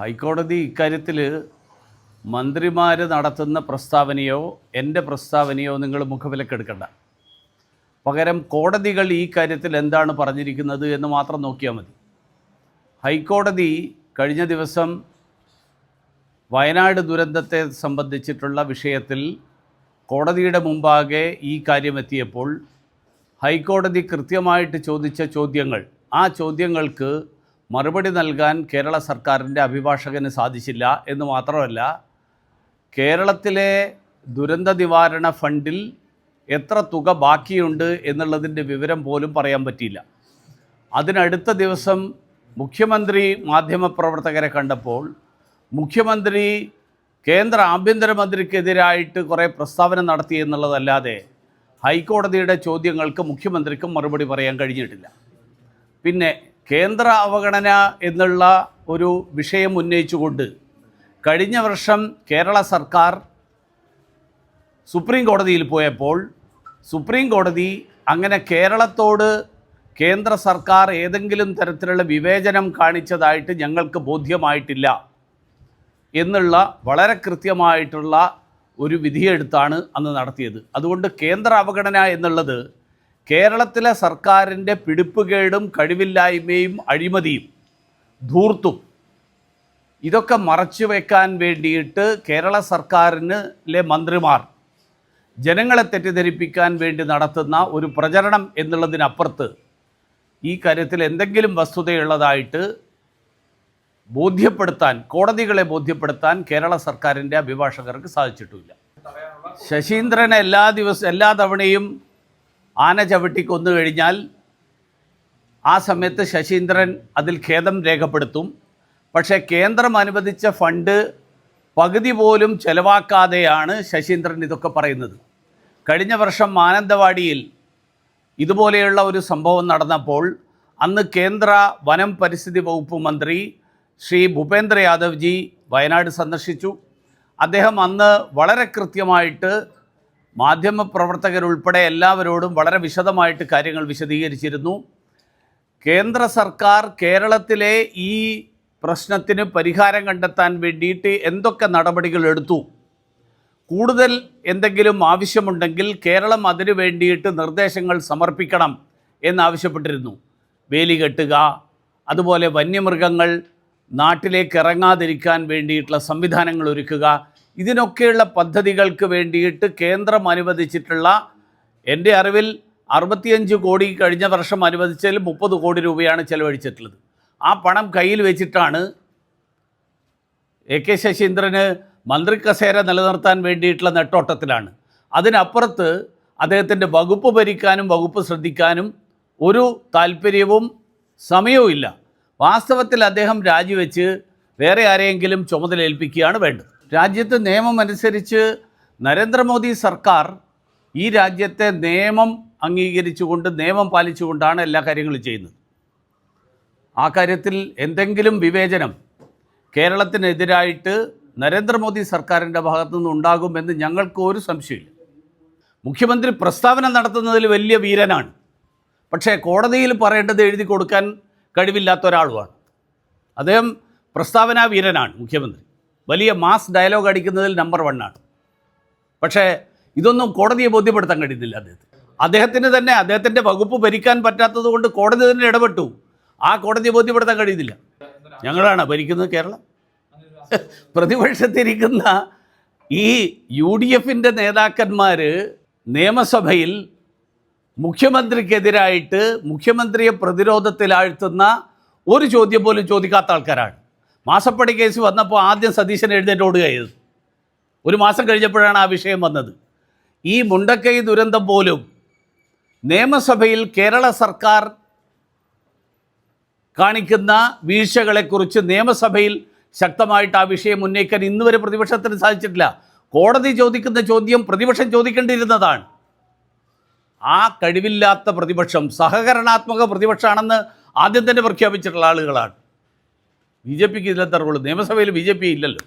ഹൈക്കോടതി ഇക്കാര്യത്തിൽ മന്ത്രിമാർ നടത്തുന്ന പ്രസ്താവനയോ എന്റെ പ്രസ്താവനയോ നിങ്ങൾ മുഖവിലക്കെടുക്കണ്ട. പകരം കോടതികൾ ഈ കാര്യത്തിൽ എന്താണ് പറഞ്ഞിരിക്കുന്നത് എന്ന് മാത്രം നോക്കിയാൽ മതി. ഹൈക്കോടതി കഴിഞ്ഞ ദിവസം വയനാട് ദുരന്തത്തെ സംബന്ധിച്ചിട്ടുള്ള വിഷയത്തിൽ കോടതിയുടെ മുമ്പാകെ ഈ കാര്യം എത്തിയപ്പോൾ ഹൈക്കോടതി കൃത്യമായിട്ട് ചോദിച്ച ചോദ്യങ്ങൾ ആ ചോദ്യങ്ങൾക്ക് മറുപടി നൽകാൻ കേരള സർക്കാരിന്റെ അഭിഭാഷകന് സാധിച്ചില്ല എന്ന് മാത്രമല്ല കേരളത്തിലെ ദുരന്ത നിവാരണ ഫണ്ടിൽ എത്ര തുക ബാക്കിയുണ്ട് എന്നുള്ളതിന്റെ വിവരം പോലും പറയാൻ പറ്റിയില്ല. അതിനടുത്ത ദിവസം മുഖ്യമന്ത്രി മാധ്യമപ്രവർത്തകരെ കണ്ടപ്പോൾ മുഖ്യമന്ത്രി കേന്ദ്ര ആഭ്യന്തരമന്ത്രിക്കെതിരായിട്ട് കുറേ പ്രസ്താവന നടത്തി എന്നുള്ളതല്ലാതെ ഹൈക്കോടതിയുടെ ചോദ്യങ്ങൾക്ക് മുഖ്യമന്ത്രിക്കും മറുപടി പറയാൻ കഴിഞ്ഞിട്ടില്ല. പിന്നെ കേന്ദ്ര അവഗണന എന്നുള്ള ഒരു വിഷയം ഉന്നയിച്ചുകൊണ്ട് കഴിഞ്ഞ വർഷം കേരള സർക്കാർ സുപ്രീം കോടതിയിൽ പോയപ്പോൾ സുപ്രീം കോടതി അങ്ങനെ കേരളത്തോട് കേന്ദ്ര സർക്കാർ ഏതെങ്കിലും തരത്തിലുള്ള വിവേചനം കാണിച്ചതായിട്ട് ഞങ്ങൾക്ക് ബോധ്യമായിട്ടില്ല എന്നുള്ള വളരെ കൃത്യമായിട്ടുള്ള ഒരു വിധിയെടുത്താണ് അന്ന് നടത്തിയത്. അതുകൊണ്ട് കേന്ദ്ര അവഗണന എന്നുള്ളത് കേരളത്തിലെ സർക്കാരിന്റെ പിടിപ്പുകേടും കഴിവില്ലായ്മയും അഴിമതിയും ധൂർത്തും. ഇതൊക്കെ മറച്ചു വയ്ക്കാൻ വേണ്ടിയിട്ട് കേരള സർക്കാരിലെ മന്ത്രിമാർ ജനങ്ങളെ തെറ്റിദ്ധരിപ്പിക്കാൻ വേണ്ടി നടത്തുന്ന ഒരു പ്രചരണം എന്നുള്ളതിനപ്പുറത്ത് ഈ കാര്യത്തിൽ എന്തെങ്കിലും വസ്തുതയുള്ളതായിട്ട് ബോധ്യപ്പെടുത്താൻ കോടതികളെ ബോധ്യപ്പെടുത്താൻ കേരള സർക്കാരിന്റെ അഭിഭാഷകർക്ക് സാധിച്ചിട്ടുമില്ല. ശശീന്ദ്രൻ എല്ലാ ദിവസം എല്ലാ തവണയും ആന ചവിട്ടി കൊന്നു കഴിഞ്ഞാൽ ആ സമയത്ത് ശശീന്ദ്രൻ അതിൽ ഖേദം രേഖപ്പെടുത്തും. പക്ഷേ കേന്ദ്രം അനുവദിച്ച ഫണ്ട് പകുതി പോലും ചെലവാക്കാതെയാണ് ശശീന്ദ്രൻ ഇതൊക്കെ പറയുന്നത്. കഴിഞ്ഞ വർഷം മാനന്തവാടിയിൽ ഇതുപോലെയുള്ള ഒരു സംഭവം നടന്നപ്പോൾ അന്ന് കേന്ദ്ര വനം പരിസ്ഥിതി വകുപ്പ് മന്ത്രി ശ്രീ ഭൂപേന്ദ്ര യാദവ് ജി വയനാട് സന്ദർശിച്ചു. അദ്ദേഹം അന്ന് വളരെ കൃത്യമായിട്ട് മാധ്യമപ്രവർത്തകരുൾപ്പെടെ എല്ലാവരോടും വളരെ വിശദമായിട്ട് കാര്യങ്ങൾ വിശദീകരിച്ചിരുന്നു. കേന്ദ്ര സർക്കാർ കേരളത്തിലെ ഈ പ്രശ്നത്തിന് പരിഹാരം കണ്ടെത്താൻ വേണ്ടിയിട്ട് എന്തൊക്കെ നടപടികൾ എടുത്തു? കൂടുതൽ എന്തെങ്കിലും ആവശ്യമുണ്ടെങ്കിൽ കേരളം അതിനു വേണ്ടിയിട്ട് നിർദ്ദേശങ്ങൾ സമർപ്പിക്കണം എന്നാവശ്യപ്പെട്ടിരുന്നു. വേലി കെട്ടുക അതുപോലെ വന്യമൃഗങ്ങൾ നാട്ടിലേക്ക് ഇറങ്ങാതിരിക്കാൻ വേണ്ടിയിട്ടുള്ള സംവിധാനങ്ങൾ ഒരുക്കുക ഇതിനൊക്കെയുള്ള പദ്ധതികൾക്ക് വേണ്ടിയിട്ട് കേന്ദ്രം അനുവദിച്ചിട്ടുള്ള എന്റെ അറിവിൽ അറുപത്തിയഞ്ച് കോടി കഴിഞ്ഞ വർഷം അനുവദിച്ചതിൽ മുപ്പത് കോടി രൂപയാണ് ചെലവഴിച്ചിട്ടുള്ളത്. ആ പണം കയ്യിൽ വെച്ചിട്ടാണ് എ കെ ശശീന്ദ്രന് മന്ത്രി കസേര നിലനിർത്താൻ വേണ്ടിയിട്ടുള്ള നെട്ടോട്ടത്തിലാണ്. അതിനപ്പുറത്ത് അദ്ദേഹത്തിന്റെ വകുപ്പ് ഭരിക്കാനും വകുപ്പ് ശ്രദ്ധിക്കാനും ഒരു താല്പര്യവും സമയവും ഇല്ല വാസ്തവത്തിൽ അദ്ദേഹം രാജിവെച്ച് വേറെ ആരെയെങ്കിലും ചുമതല ഏൽപ്പിക്കുകയാണ് വേണ്ടത്. രാജ്യത്ത് നിയമം അനുസരിച്ച് നരേന്ദ്രമോദി സർക്കാർ ഈ രാജ്യത്തെ നിയമം അംഗീകരിച്ചുകൊണ്ട് നിയമം പാലിച്ചുകൊണ്ടാണ് എല്ലാ കാര്യങ്ങളും ചെയ്യുന്നത്. ആ കാര്യത്തിൽ എന്തെങ്കിലും വിവേചനം കേരളത്തിനെതിരായിട്ട് നരേന്ദ്രമോദി സർക്കാരിന്റെ ഭാഗത്തു നിന്ന് ഉണ്ടാകുമെന്ന് ഞങ്ങൾക്ക് ഒരു സംശയമില്ല. മുഖ്യമന്ത്രി പ്രസ്താവന നടത്തുന്നതിൽ വലിയ വീരനാണ്. പക്ഷേ കോടതിയിൽ പറയേണ്ടത് എഴുതി കൊടുക്കാൻ കഴിവില്ലാത്ത ഒരാളുമാണ്. അദ്ദേഹം പ്രസ്താവനാ വീരനാണ് മുഖ്യമന്ത്രി. വലിയ മാസ് ഡയലോഗ് അടിക്കുന്നതിൽ നമ്പർ വണ്ണാണ് പക്ഷേ ഇതൊന്നും കോടതിയെ ബോധ്യപ്പെടുത്താൻ കഴിയുന്നില്ല അദ്ദേഹത്തിന്. അദ്ദേഹത്തിന് തന്നെ അദ്ദേഹത്തിന്റെ വകുപ്പ് ഭരിക്കാൻ പറ്റാത്തത് കൊണ്ട് കോടതി തന്നെ ഇടപെട്ടു. ആ കോടതിയെ ബോധ്യപ്പെടുത്താൻ കഴിയുന്നില്ല. ഞങ്ങളാണ് ഭരിക്കുന്നത് കേരളം. പ്രതിപക്ഷത്തിരിക്കുന്ന ഈ യു ഡി എഫിന്റെ നേതാക്കന്മാർ നിയമസഭയിൽ മുഖ്യമന്ത്രിക്കെതിരായിട്ട് മുഖ്യമന്ത്രിയെ പ്രതിരോധത്തിലാഴ്ത്തുന്ന ഒരു ചോദ്യം പോലും ചോദിക്കാത്ത ആൾക്കാരാണ്. മാസപ്പടി കേസ് വന്നപ്പോൾ ആദ്യം സതീശൻ എഴുന്നേറ്റ് ഓടുക ഒരു മാസം കഴിഞ്ഞപ്പോഴാണ് ആ വിഷയം വന്നത്. ഈ മുണ്ടക്കൈ ദുരന്തം പോലും നിയമസഭയിൽ കേരള സർക്കാർ കാണിക്കുന്ന വീഴ്ചകളെക്കുറിച്ച് നിയമസഭയിൽ ശക്തമായിട്ട് ആ വിഷയം ഉന്നയിക്കാൻ ഇന്നുവരെ പ്രതിപക്ഷത്തിന് സാധിച്ചിട്ടില്ല. കോടതി ചോദിക്കുന്ന ചോദ്യം പ്രതിപക്ഷം ചോദിക്കേണ്ടിയിരുന്നതാണ്. ആ കഴിവില്ലാത്ത പ്രതിപക്ഷം സഹകരണാത്മക പ്രതിപക്ഷമാണെന്ന് ആദ്യം തന്നെ പ്രഖ്യാപിച്ചിട്ടുള്ള ആളുകളാണ്. ബി ജെ പിക്ക് ഇതിലെത്താറുള്ളൂ നിയമസഭയിൽ ബി ജെ പി ഇല്ലല്ലോ.